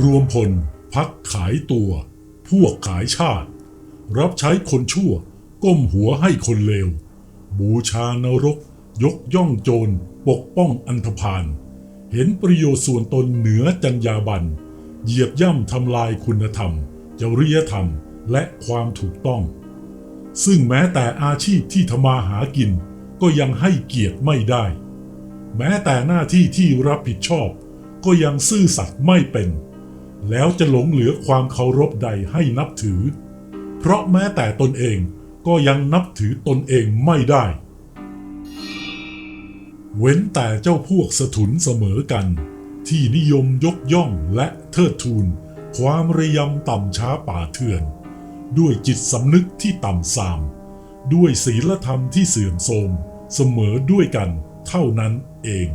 รวมพลพักขายตัว พวกขายชาติ รับใช้คนชั่ว ก้มหัวให้คนเลว บูชานรก ยกย่องโจร ปกป้องอันธพาล เห็นประโยชน์ส่วนตนเหนือจรรยาบรรณเหยียบย่ำทำลายคุณธรรม จริยธรรมและความถูกต้อง ซึ่งแม้แต่อาชีพที่ทำมาหากิน ก็ยังให้เกียรติไม่ได้ แม้แต่หน้าที่ที่รับผิดชอบ ก็ยังซื่อสัตย์ไม่เป็น แล้วจะหลงเหลือความเคารพใดให้นับถือ เพราะแม้แต่ตนเองก็ยังนับถือตนเองไม่ได้ เว้นแต่เจ้าพวกสถุนเสมอกัน ที่นิยมยกย่องและเทิดทูน ความระยำต่ำช้าป่าเถื่อน ด้วยจิตสำนึกที่ต่ำทราม ด้วยศีลธรรมที่เสื่อมโทรมเสมอด้วยกันเท่านั้นเอง